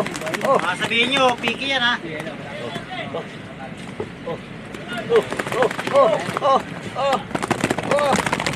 oh, oh. Baka sabihin nyo, piki yan ha. Oh, oh, oh, oh, oh, oh. Hey.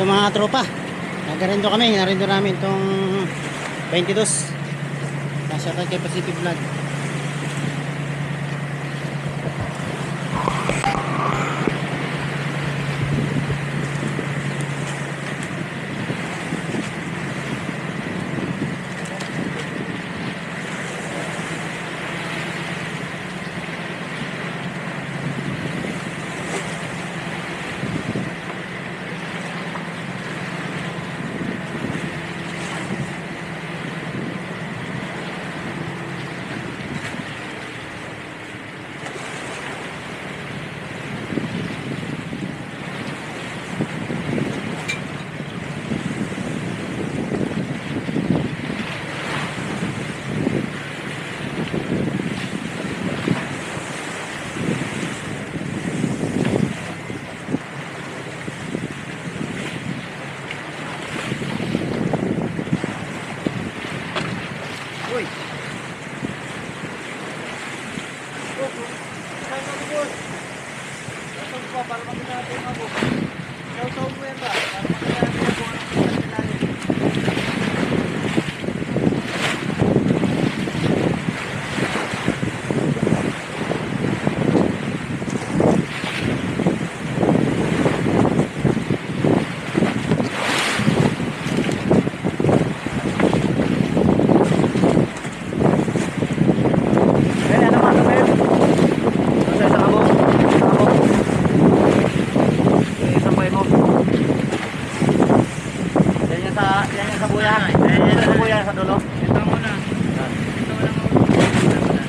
Yung mga tropa, nagarindo kami, narindo namin itong 22. Nasa kay Pacific Vlog. Uy! Kaya naman, kapit. Nasa isang abo. Isang abo. Yung isang pay mo. Yan yung sa, yan yung sa buya. Yan yung sa buya sa dulo. Ito muna. Ito muna.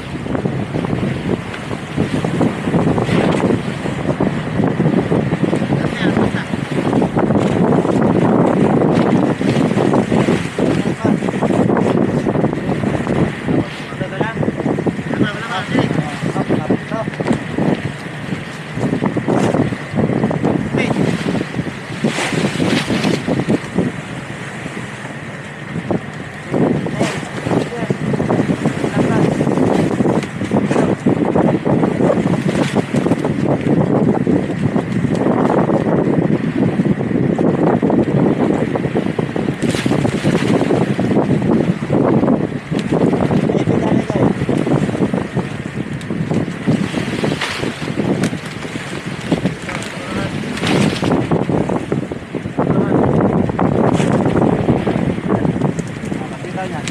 Kita niya.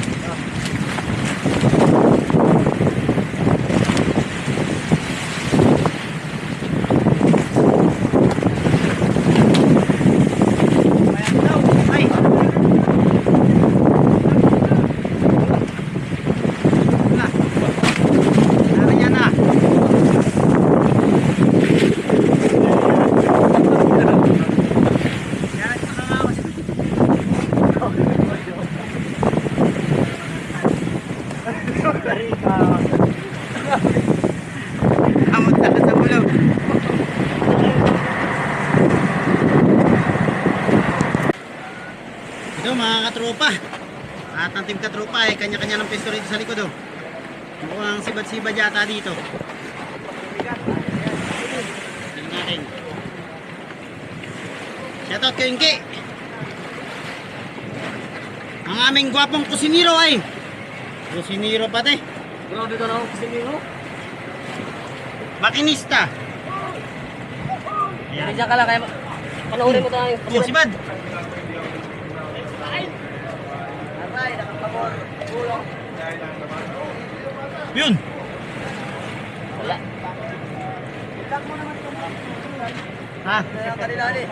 Amot na sa bulog. Ito, Ito mga katropa. At ang team katropa ay kanya-kanya ng pesto rito sa likod oh. Mukhang sibad-sibad yata dito. Tingnan natin. Shoutout kay Inki. Ang aming gwapong kusiniro ay kusiniro pati. Grabe ka na nino. Makinista. Hindi ka lang kaya panoorin mo tayo. Oh, si Yun. Wala. Ha? Kaya kanila ni.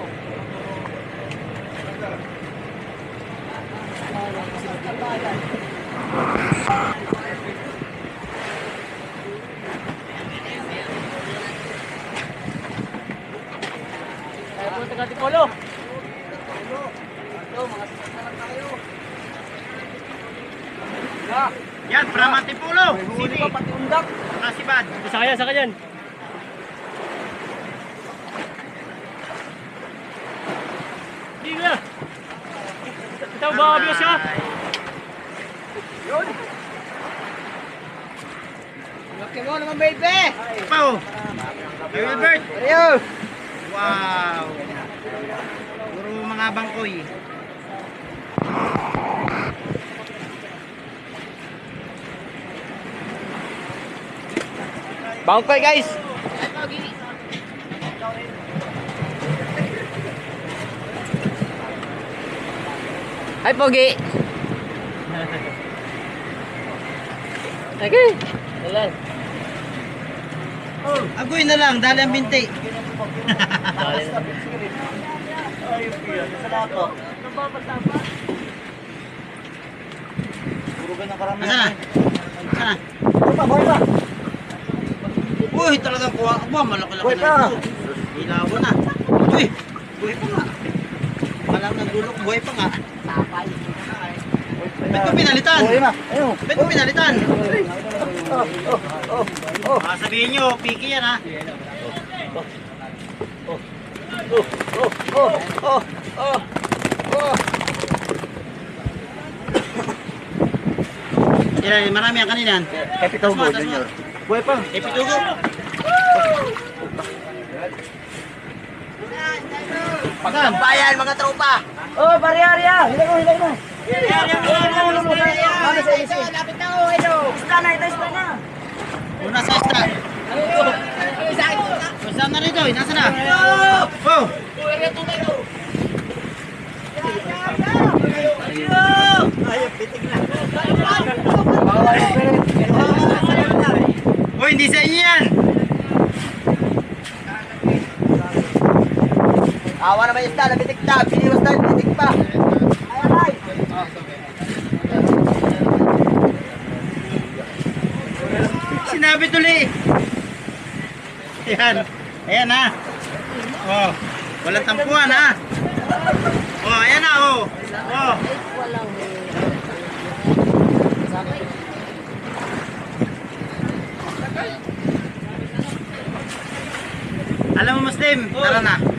Kaya po taga Tipolo. Ito, mga Yan, Pramantipulo. huli Sini. pa pati undak. Ah, si Bad. Isa kaya, isa kaya. Hindi na. Ito ba, abiyos ka? Yun. Laki mo naman, baby. Wilbert. Ayo. Wow. Puro mga bangkoy. Bangkoy, guys. Hi, Pogi. Okay. Dalan. Agoy na lang, dali ang binti. Asa na? Asa na? Uy, talagang kuha ka ba? Malaki-laki na ito. Ilaw na. Uy, buhay pa nga. Walang nagulok, buhay pa nga. Ba't ko pinalitan? Ba't ko pinalitan? Oh, oh, oh, oh. Ah, sabihin nyo, piki yan ha. Oh, oh, oh, oh, oh. Yan, marami ang kaninan. Capital Tasma, tasma. Buhay pa. Eh, pitugo. Saan? Bayan, mga tropa. Oh, barya-barya. Hilay mo, hilay. Ano sa isi? Lapit na ako, ito. Isda na, ito, isda na. Una sa. O, saan na rito? eh? Nasa na? Oh! Uy, hindi sa inyo yan! Awa naman yung isda, nabitik na. Piniwas na, nabitik pa. Ay, ay. Sinabi tuloy! Yan. Ayan ha. Oh. Walang tampuhan ha. Oh, ayan na oh. Oh. Alam mo Muslim, tara na.